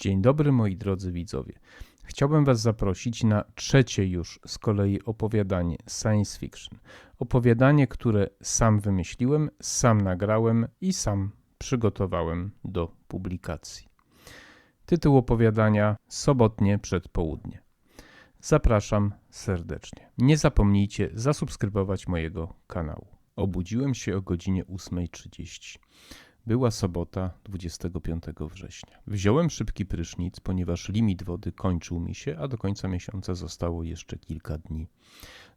Dzień dobry moi drodzy widzowie. Chciałbym Was zaprosić na trzecie już z kolei opowiadanie science fiction. Opowiadanie, które sam wymyśliłem, sam nagrałem i sam przygotowałem do publikacji. Tytuł opowiadania Sobotnie przed południe. Zapraszam serdecznie. Nie zapomnijcie zasubskrybować mojego kanału. Obudziłem się o godzinie 8.30. Była sobota 25 września. Wziąłem szybki prysznic, ponieważ limit wody kończył mi się, a do końca miesiąca zostało jeszcze kilka dni.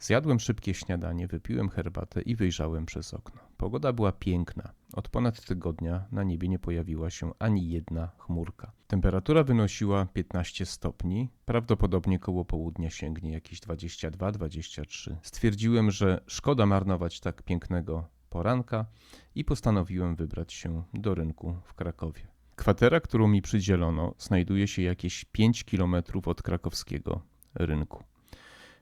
Zjadłem szybkie śniadanie, wypiłem herbatę i wyjrzałem przez okno. Pogoda była piękna. Od ponad tygodnia na niebie nie pojawiła się ani jedna chmurka. Temperatura wynosiła 15 stopni, prawdopodobnie koło południa sięgnie jakieś 22-23. Stwierdziłem, że szkoda marnować tak pięknego poranka i postanowiłem wybrać się do rynku w Krakowie. Kwatera, którą mi przydzielono, znajduje się jakieś 5 km od krakowskiego rynku.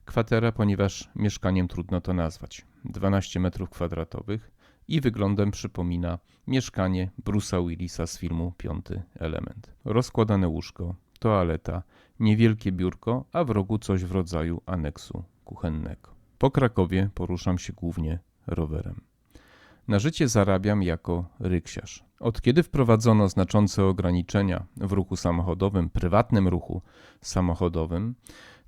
Kwatera, ponieważ mieszkaniem trudno to nazwać. 12 metrów kwadratowych i wyglądem przypomina mieszkanie Bruce'a Willisa z filmu Piąty Element. Rozkładane łóżko, toaleta, niewielkie biurko, a w rogu coś w rodzaju aneksu kuchennego. Po Krakowie poruszam się głównie rowerem. Na życie zarabiam jako ryksiarz. Od kiedy wprowadzono znaczące ograniczenia w ruchu samochodowym, prywatnym ruchu samochodowym,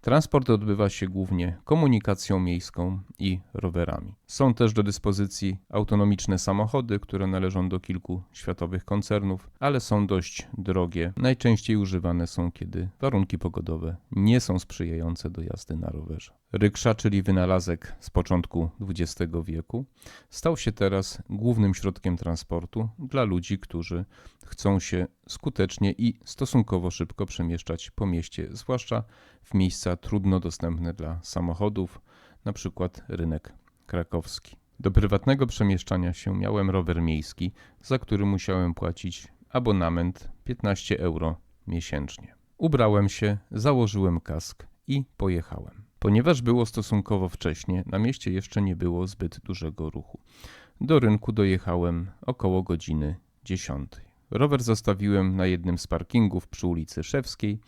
transport odbywa się głównie komunikacją miejską i rowerami. Są też do dyspozycji autonomiczne samochody, które należą do kilku światowych koncernów, ale są dość drogie. Najczęściej używane są, kiedy warunki pogodowe nie są sprzyjające do jazdy na rowerze. Ryksza, czyli wynalazek z początku XX wieku, stał się teraz głównym środkiem transportu dla ludzi, którzy chcą się skutecznie i stosunkowo szybko przemieszczać po mieście, zwłaszcza w miejsca trudno dostępne dla samochodów, np. rynek krakowski. Do prywatnego przemieszczania się miałem rower miejski, za który musiałem płacić abonament 15 euro miesięcznie. Ubrałem się, założyłem kask i pojechałem. Ponieważ było stosunkowo wcześnie, na mieście jeszcze nie było zbyt dużego ruchu. Do rynku dojechałem około godziny 10. Rower zostawiłem na jednym z parkingów przy ulicy Szewskiej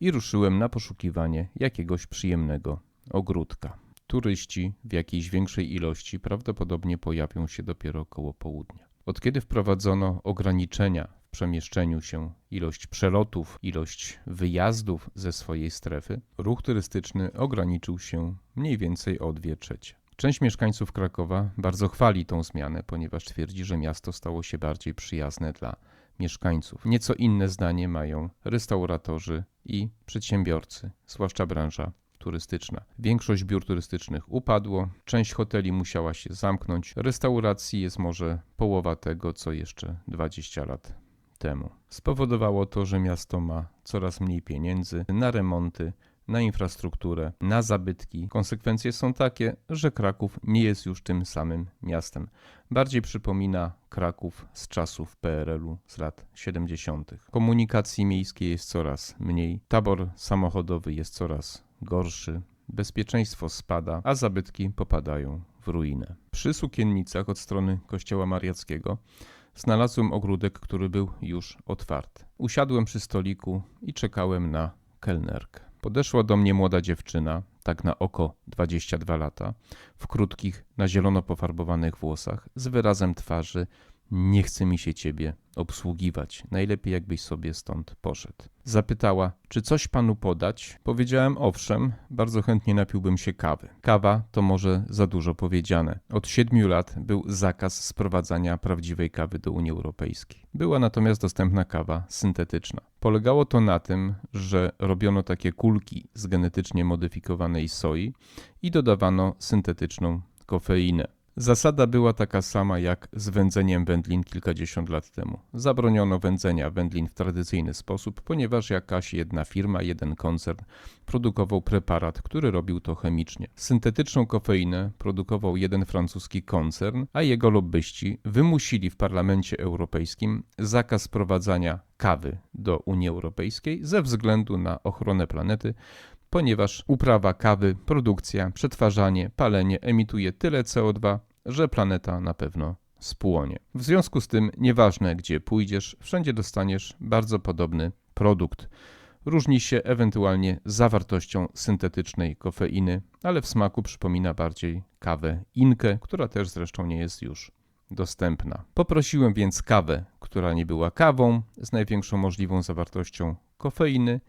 i ruszyłem na poszukiwanie jakiegoś przyjemnego ogródka. Turyści w jakiejś większej ilości prawdopodobnie pojawią się dopiero około południa. Od kiedy wprowadzono ograniczenia w przemieszczeniu się, ilość przelotów, ilość wyjazdów ze swojej strefy, ruch turystyczny ograniczył się mniej więcej o 2 trzecie. Część mieszkańców Krakowa bardzo chwali tą zmianę, ponieważ twierdzi, że miasto stało się bardziej przyjazne dla mieszkańców. Nieco inne zdanie mają restauratorzy i przedsiębiorcy, zwłaszcza branża turystyczna. Większość biur turystycznych upadło, część hoteli musiała się zamknąć, restauracji jest może połowa tego, co jeszcze 20 lat temu. Spowodowało to, że miasto ma coraz mniej pieniędzy na remonty, na infrastrukturę, na zabytki. Konsekwencje są takie, że Kraków nie jest już tym samym miastem. Bardziej przypomina Kraków z czasów PRL-u z lat 70. Komunikacji miejskiej jest coraz mniej, tabor samochodowy jest coraz gorszy, bezpieczeństwo spada, a zabytki popadają w ruinę. Przy sukiennicach od strony kościoła mariackiego znalazłem ogródek, który był już otwarty. Usiadłem przy stoliku i czekałem na kelnerkę. Podeszła do mnie młoda dziewczyna, tak na oko 22 lata, w krótkich, na zielono pofarbowanych włosach, z wyrazem twarzy nie chce mi się ciebie obsługiwać. Najlepiej jakbyś sobie stąd poszedł. Zapytała, czy coś panu podać? Powiedziałem owszem, bardzo chętnie napiłbym się kawy. Kawa to może za dużo powiedziane. Od siedmiu lat był zakaz sprowadzania prawdziwej kawy do Unii Europejskiej. Była natomiast dostępna kawa syntetyczna. Polegało to na tym, że robiono takie kulki z genetycznie modyfikowanej soi i dodawano syntetyczną kofeinę. Zasada była taka sama jak z wędzeniem wędlin kilkadziesiąt lat temu. Zabroniono wędzenia wędlin w tradycyjny sposób, ponieważ jakaś jedna firma, jeden koncern produkował preparat, który robił to chemicznie. Syntetyczną kofeinę produkował jeden francuski koncern, a jego lobbyści wymusili w Parlamencie Europejskim zakaz sprowadzania kawy do Unii Europejskiej ze względu na ochronę planety, ponieważ uprawa kawy, produkcja, przetwarzanie, palenie emituje tyle CO2, że planeta na pewno spłonie. W związku z tym, nieważne gdzie pójdziesz, wszędzie dostaniesz bardzo podobny produkt. Różni się ewentualnie zawartością syntetycznej kofeiny, ale w smaku przypomina bardziej kawę inkę, która też zresztą nie jest już dostępna. Poprosiłem więc kawę, która nie była kawą, z największą możliwą zawartością kofeiny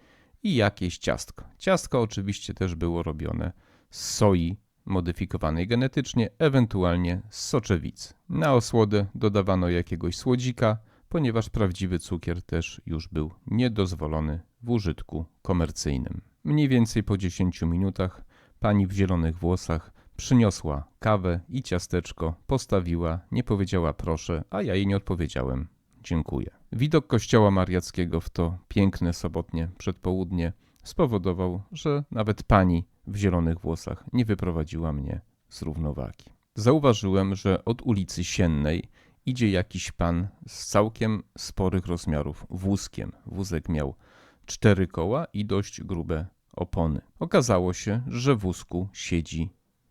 i jakieś ciastko. Ciastko oczywiście też było robione z soi modyfikowanej genetycznie, ewentualnie z soczewicy. Na osłodę dodawano jakiegoś słodzika, ponieważ prawdziwy cukier też już był niedozwolony w użytku komercyjnym. Mniej więcej po 10 minutach pani w zielonych włosach przyniosła kawę i ciasteczko, postawiła, nie powiedziała proszę, a ja jej nie odpowiedziałem dziękuję. Widok kościoła mariackiego w to piękne sobotnie przedpołudnie spowodował, że nawet pani w zielonych włosach nie wyprowadziła mnie z równowagi. Zauważyłem, że od ulicy Siennej idzie jakiś pan z całkiem sporych rozmiarów wózkiem. Wózek miał cztery koła i dość grube opony. Okazało się, że w wózku siedzi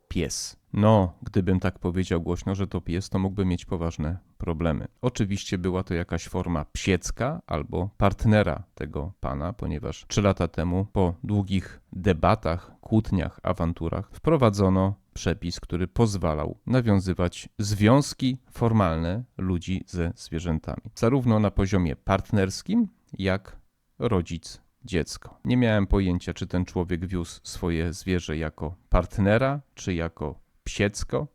pies. No, gdybym tak powiedział głośno, że to pies, to mógłby mieć poważne problemy. Oczywiście była to jakaś forma psiecka albo partnera tego pana, ponieważ trzy lata temu, po długich debatach, kłótniach, awanturach, wprowadzono przepis, który pozwalał nawiązywać związki formalne ludzi ze zwierzętami, zarówno na poziomie partnerskim, jak rodzic dziecko. Nie miałem pojęcia, czy ten człowiek wiózł swoje zwierzę jako partnera, czy jako psiecko.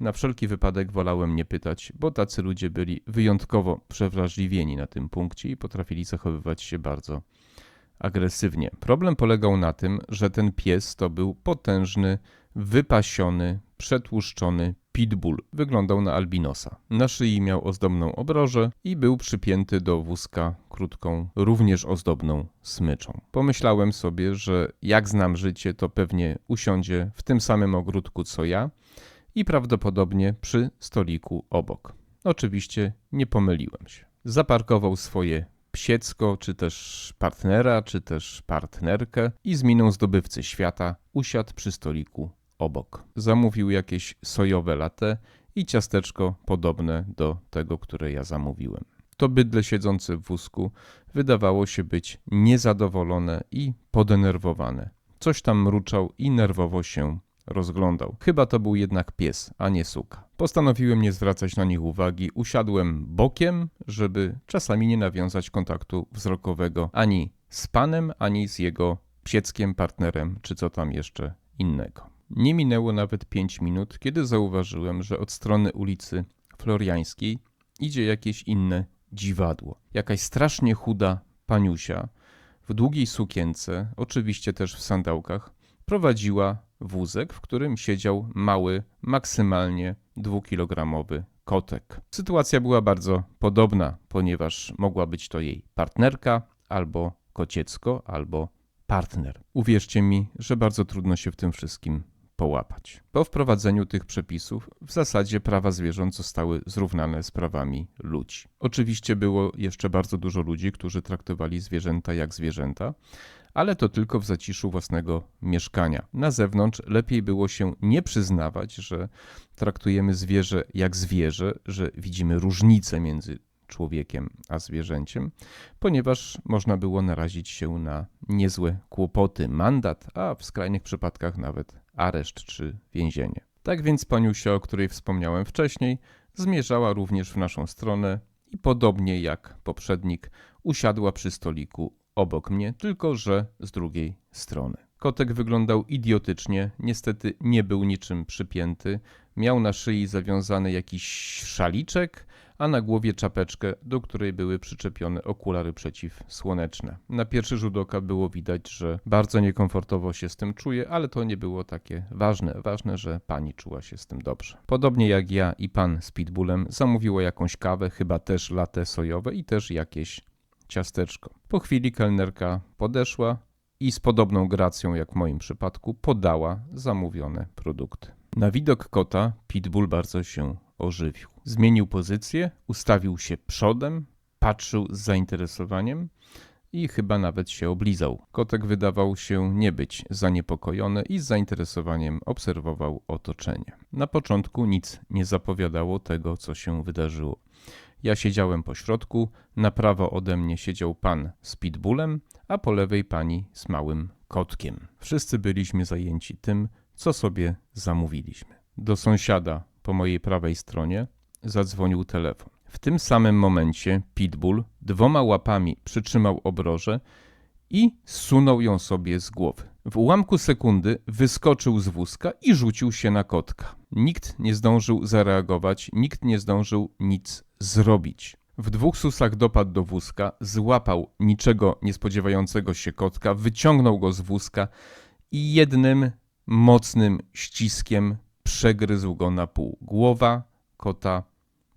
Na wszelki wypadek wolałem nie pytać, bo tacy ludzie byli wyjątkowo przewrażliwieni na tym punkcie i potrafili zachowywać się bardzo agresywnie. Problem polegał na tym, że ten pies to był potężny, wypasiony, przetłuszczony pitbull. Wyglądał na albinosa. Na szyi miał ozdobną obrożę i był przypięty do wózka krótką, również ozdobną smyczą. Pomyślałem sobie, że jak znam życie, to pewnie usiądzie w tym samym ogródku co ja i prawdopodobnie przy stoliku obok. Oczywiście nie pomyliłem się. Zaparkował swoje psiecko, czy też partnera, czy też partnerkę i z miną zdobywcy świata usiadł przy stoliku obok. Zamówił jakieś sojowe latte i ciasteczko podobne do tego, które ja zamówiłem. To bydle siedzące w wózku wydawało się być niezadowolone i podenerwowane. Coś tam mruczał i nerwowo się rozglądał. Chyba to był jednak pies, a nie suka. Postanowiłem nie zwracać na nich uwagi, usiadłem bokiem, żeby czasami nie nawiązać kontaktu wzrokowego ani z panem, ani z jego psieckiem partnerem, czy co tam jeszcze innego. Nie minęło nawet pięć minut, kiedy zauważyłem, że od strony ulicy Floriańskiej idzie jakieś inne dziwadło. Jakaś strasznie chuda paniusia w długiej sukience, oczywiście też w sandałkach, prowadziła wózek, w którym siedział mały, maksymalnie dwukilogramowy kotek. Sytuacja była bardzo podobna, ponieważ mogła być to jej partnerka, albo kociecko, albo partner. Uwierzcie mi, że bardzo trudno się w tym wszystkim połapać. Po wprowadzeniu tych przepisów w zasadzie prawa zwierząt zostały zrównane z prawami ludzi. Oczywiście było jeszcze bardzo dużo ludzi, którzy traktowali zwierzęta jak zwierzęta, ale to tylko w zaciszu własnego mieszkania. Na zewnątrz lepiej było się nie przyznawać, że traktujemy zwierzę jak zwierzę, że widzimy różnicę między człowiekiem a zwierzęciem, ponieważ można było narazić się na niezłe kłopoty, mandat, a w skrajnych przypadkach nawet areszt czy więzienie. Tak więc paniusia, o której wspomniałem wcześniej, zmierzała również w naszą stronę i podobnie jak poprzednik usiadła przy stoliku obok mnie, tylko że z drugiej strony. Kotek wyglądał idiotycznie, niestety nie był niczym przypięty. Miał na szyi zawiązany jakiś szaliczek, a na głowie czapeczkę, do której były przyczepione okulary przeciwsłoneczne. Na pierwszy rzut oka było widać, że bardzo niekomfortowo się z tym czuje, ale to nie było takie ważne. Ważne, że pani czuła się z tym dobrze. Podobnie jak ja i pan z pitbullem zamówiło jakąś kawę, chyba też latte sojowe i też jakieś ciasteczko. Po chwili kelnerka podeszła i z podobną gracją jak w moim przypadku podała zamówione produkty. Na widok kota Pitbull bardzo się ożywił. Zmienił pozycję, ustawił się przodem, patrzył z zainteresowaniem i chyba nawet się oblizał. Kotek wydawał się nie być zaniepokojony i z zainteresowaniem obserwował otoczenie. Na początku nic nie zapowiadało tego, co się wydarzyło. Ja siedziałem po środku, na prawo ode mnie siedział pan z pitbullem, a po lewej pani z małym kotkiem. Wszyscy byliśmy zajęci tym, co sobie zamówiliśmy. Do sąsiada po mojej prawej stronie zadzwonił telefon. W tym samym momencie pitbull dwoma łapami przytrzymał obrożę i zsunął ją sobie z głowy. W ułamku sekundy wyskoczył z wózka i rzucił się na kotka. Nikt nie zdążył zareagować, nikt nie zdążył nic zrobić. W dwóch susach dopadł do wózka, złapał niczego niespodziewającego się kotka, wyciągnął go z wózka i jednym mocnym ściskiem przegryzł go na pół. Głowa kota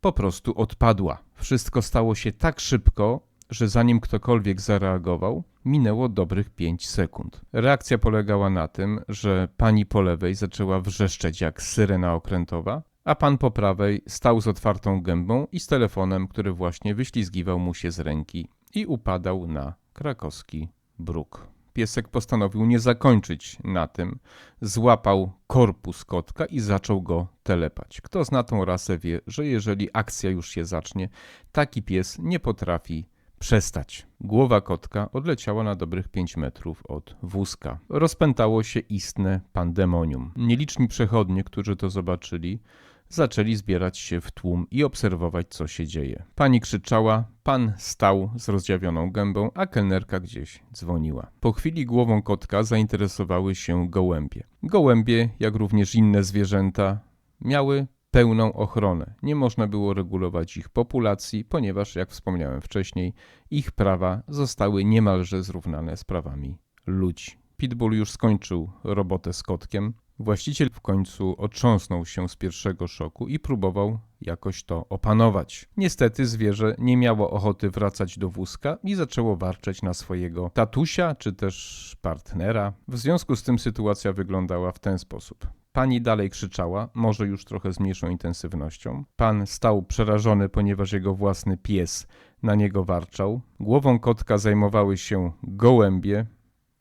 po prostu odpadła. Wszystko stało się tak szybko, że zanim ktokolwiek zareagował, minęło dobrych 5 sekund. Reakcja polegała na tym, że pani po lewej zaczęła wrzeszczeć jak syrena okrętowa, a pan po prawej stał z otwartą gębą i z telefonem, który właśnie wyślizgiwał mu się z ręki i upadał na krakowski bruk. Piesek postanowił nie zakończyć na tym. Złapał korpus kotka i zaczął go telepać. Kto zna tą rasę wie, że jeżeli akcja już się zacznie, taki pies nie potrafi przestać. Głowa kotka odleciała na dobrych 5 metrów od wózka. Rozpętało się istne pandemonium. Nieliczni przechodnie, którzy to zobaczyli, zaczęli zbierać się w tłum i obserwować, co się dzieje. Pani krzyczała, pan stał z rozdziawioną gębą, a kelnerka gdzieś dzwoniła. Po chwili głową kotka zainteresowały się gołębie. Gołębie, jak również inne zwierzęta, miały pełną ochronę. Nie można było regulować ich populacji, ponieważ, jak wspomniałem wcześniej, ich prawa zostały niemalże zrównane z prawami ludzi. Pitbull już skończył robotę z kotkiem. Właściciel w końcu otrząsnął się z pierwszego szoku i próbował jakoś to opanować. Niestety zwierzę nie miało ochoty wracać do wózka i zaczęło warczeć na swojego tatusia czy też partnera. W związku z tym sytuacja wyglądała w ten sposób. Pani dalej krzyczała, może już trochę z mniejszą intensywnością. Pan stał przerażony, ponieważ jego własny pies na niego warczał. Głową kotka zajmowały się gołębie,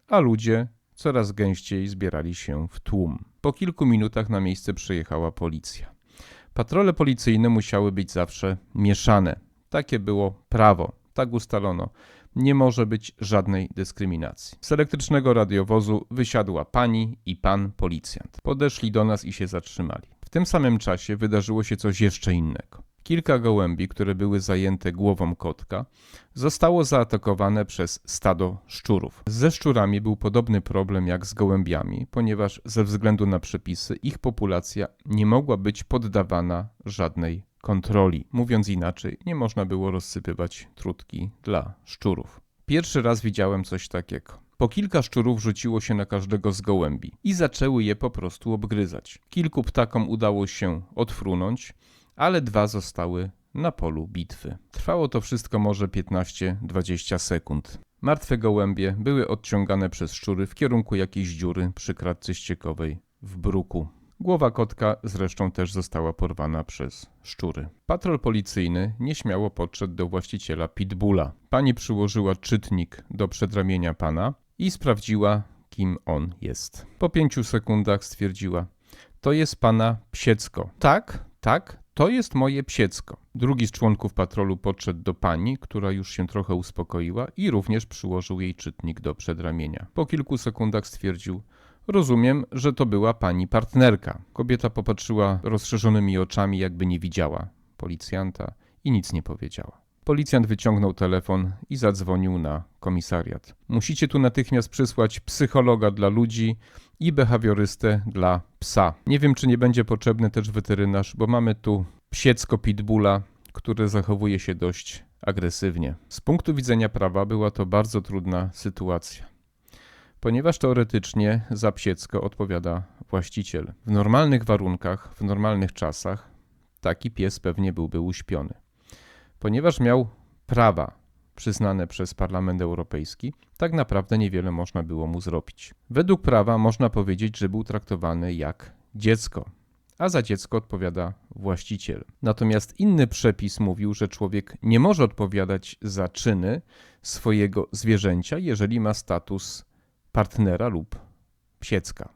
a ludzie coraz gęściej zbierali się w tłum. Po kilku minutach na miejsce przyjechała policja. Patrole policyjne musiały być zawsze mieszane. Takie było prawo, tak ustalono nie może być żadnej dyskryminacji. Z elektrycznego radiowozu wysiadła pani i pan policjant. Podeszli do nas i się zatrzymali. W tym samym czasie wydarzyło się coś jeszcze innego. Kilka gołębi, które były zajęte głową kotka, zostało zaatakowane przez stado szczurów. Ze szczurami był podobny problem jak z gołębiami, ponieważ ze względu na przepisy ich populacja nie mogła być poddawana żadnej kontroli. Mówiąc inaczej, nie można było rozsypywać trutki dla szczurów. Pierwszy raz widziałem coś takiego. Po kilka szczurów rzuciło się na każdego z gołębi i zaczęły je po prostu obgryzać. Kilku ptakom udało się odfrunąć, ale dwa zostały na polu bitwy. Trwało to wszystko może 15-20 sekund. Martwe gołębie były odciągane przez szczury w kierunku jakiejś dziury przy kratce ściekowej w bruku. Głowa kotka zresztą też została porwana przez szczury. Patrol policyjny nieśmiało podszedł do właściciela pitbulla. Pani przyłożyła czytnik do przedramienia pana i sprawdziła, kim on jest. Po pięciu sekundach stwierdziła: To jest pana psiecko. Tak, tak, to jest moje psiecko. Drugi z członków patrolu podszedł do pani, która już się trochę uspokoiła i również przyłożył jej czytnik do przedramienia. Po kilku sekundach stwierdził: Rozumiem, że to była pani partnerka. Kobieta popatrzyła rozszerzonymi oczami, jakby nie widziała policjanta i nic nie powiedziała. Policjant wyciągnął telefon i zadzwonił na komisariat. Musicie tu natychmiast przysłać psychologa dla ludzi i behawiorystę dla psa. Nie wiem, czy nie będzie potrzebny też weterynarz, bo mamy tu psiecko pitbulla, które zachowuje się dość agresywnie. Z punktu widzenia prawa była to bardzo trudna sytuacja ponieważ teoretycznie za psiecko odpowiada właściciel. W normalnych warunkach, w normalnych czasach taki pies pewnie byłby uśpiony. Ponieważ miał prawa przyznane przez Parlament Europejski, tak naprawdę niewiele można było mu zrobić. Według prawa można powiedzieć, że był traktowany jak dziecko, a za dziecko odpowiada właściciel. Natomiast inny przepis mówił, że człowiek nie może odpowiadać za czyny swojego zwierzęcia, jeżeli ma status partnera lub psiecka,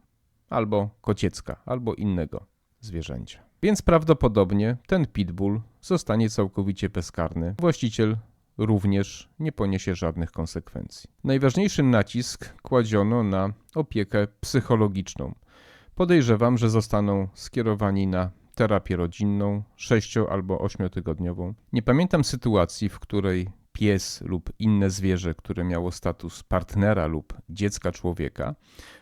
albo kociecka, albo innego zwierzęcia. Więc prawdopodobnie ten pitbull zostanie całkowicie bezkarny. Właściciel również nie poniesie żadnych konsekwencji. Najważniejszy nacisk kładziono na opiekę psychologiczną. Podejrzewam, że zostaną skierowani na terapię rodzinną, 6 albo 8 tygodniową. Nie pamiętam sytuacji, w której pies lub inne zwierzę, które miało status partnera lub dziecka człowieka,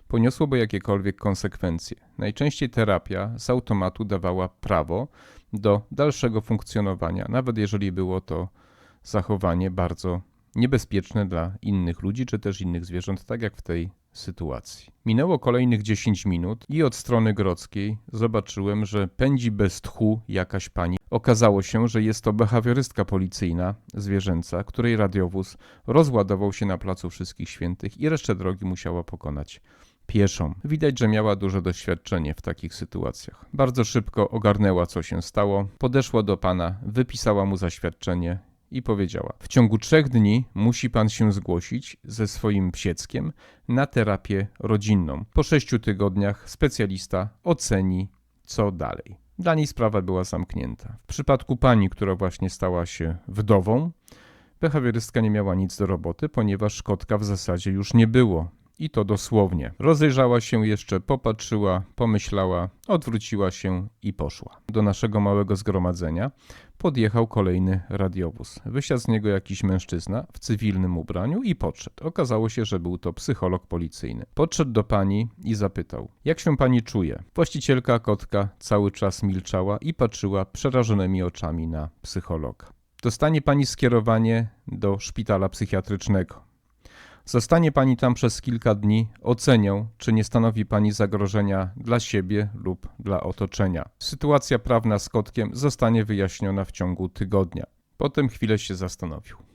poniosłoby jakiekolwiek konsekwencje. Najczęściej terapia z automatu dawała prawo do dalszego funkcjonowania, nawet jeżeli było to zachowanie bardzo niebezpieczne dla innych ludzi czy też innych zwierząt, tak jak w tej sytuacji. Minęło kolejnych 10 minut i od strony grodzkiej zobaczyłem, że pędzi bez tchu jakaś pani. Okazało się, że jest to behawiorystka policyjna zwierzęca, której radiowóz rozładował się na Placu Wszystkich Świętych i resztę drogi musiała pokonać pieszą. Widać, że miała duże doświadczenie w takich sytuacjach. Bardzo szybko ogarnęła, co się stało, podeszła do pana, wypisała mu zaświadczenie i powiedziała: W ciągu trzech dni musi pan się zgłosić ze swoim psieckiem na terapię rodzinną. Po sześciu tygodniach specjalista oceni, co dalej. Dla niej sprawa była zamknięta. W przypadku pani, która właśnie stała się wdową, behawiorystka nie miała nic do roboty, ponieważ kotka w zasadzie już nie było. I to dosłownie. Rozejrzała się jeszcze, popatrzyła, pomyślała, odwróciła się i poszła. Do naszego małego zgromadzenia podjechał kolejny radiowóz. Wysiadł z niego jakiś mężczyzna w cywilnym ubraniu i podszedł. Okazało się, że był to psycholog policyjny. Podszedł do pani i zapytał: Jak się pani czuje? Właścicielka kotka cały czas milczała i patrzyła przerażonymi oczami na psychologa. Dostanie pani skierowanie do szpitala psychiatrycznego. Zostanie pani tam przez kilka dni, ocenią, czy nie stanowi pani zagrożenia dla siebie lub dla otoczenia. Sytuacja prawna z kotkiem zostanie wyjaśniona w ciągu tygodnia. Potem chwilę się zastanowił.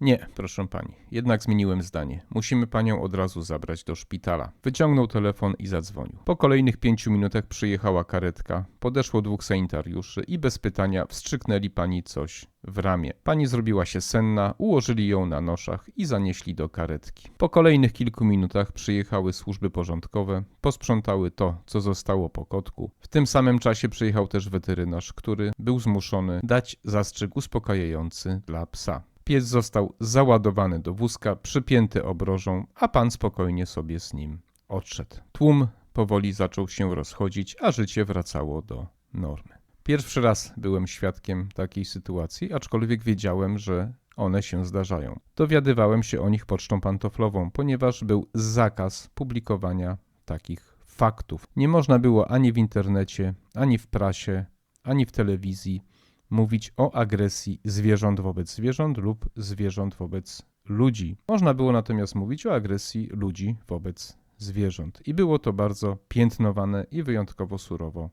Nie, proszę pani, jednak zmieniłem zdanie. Musimy panią od razu zabrać do szpitala. Wyciągnął telefon i zadzwonił. Po kolejnych pięciu minutach przyjechała karetka, podeszło dwóch sanitariuszy i bez pytania wstrzyknęli pani coś w ramię. Pani zrobiła się senna, ułożyli ją na noszach i zanieśli do karetki. Po kolejnych kilku minutach przyjechały służby porządkowe, posprzątały to, co zostało po kotku. W tym samym czasie przyjechał też weterynarz, który był zmuszony dać zastrzyk uspokajający dla psa. Pies został załadowany do wózka, przypięty obrożą, a pan spokojnie sobie z nim odszedł. Tłum powoli zaczął się rozchodzić, a życie wracało do normy. Pierwszy raz byłem świadkiem takiej sytuacji, aczkolwiek wiedziałem, że one się zdarzają. Dowiadywałem się o nich pocztą pantoflową, ponieważ był zakaz publikowania takich faktów. Nie można było ani w internecie, ani w prasie, ani w telewizji mówić o agresji zwierząt wobec zwierząt lub zwierząt wobec ludzi. Można było natomiast mówić o agresji ludzi wobec zwierząt. I było to bardzo piętnowane i wyjątkowo surowo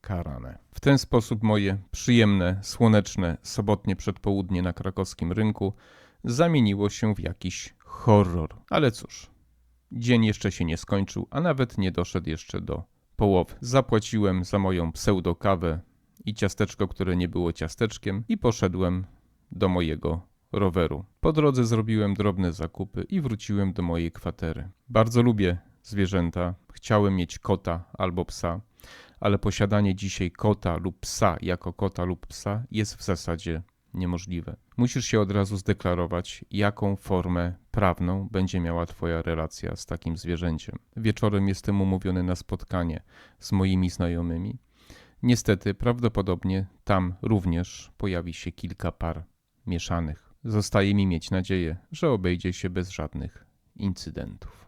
karane. W ten sposób moje przyjemne, słoneczne, sobotnie przedpołudnie na krakowskim rynku zamieniło się w jakiś horror. Ale cóż, dzień jeszcze się nie skończył, a nawet nie doszedł jeszcze do połowy. Zapłaciłem za moją pseudokawę i ciasteczko, które nie było ciasteczkiem, i poszedłem do mojego roweru. Po drodze zrobiłem drobne zakupy i wróciłem do mojej kwatery. Bardzo lubię zwierzęta. Chciałem mieć kota albo psa, ale posiadanie dzisiaj kota lub psa jako kota lub psa jest w zasadzie niemożliwe. Musisz się od razu zdeklarować, jaką formę prawną będzie miała Twoja relacja z takim zwierzęciem. Wieczorem jestem umówiony na spotkanie z moimi znajomymi Niestety, prawdopodobnie tam również pojawi się kilka par mieszanych. Zostaje mi mieć nadzieję, że obejdzie się bez żadnych incydentów.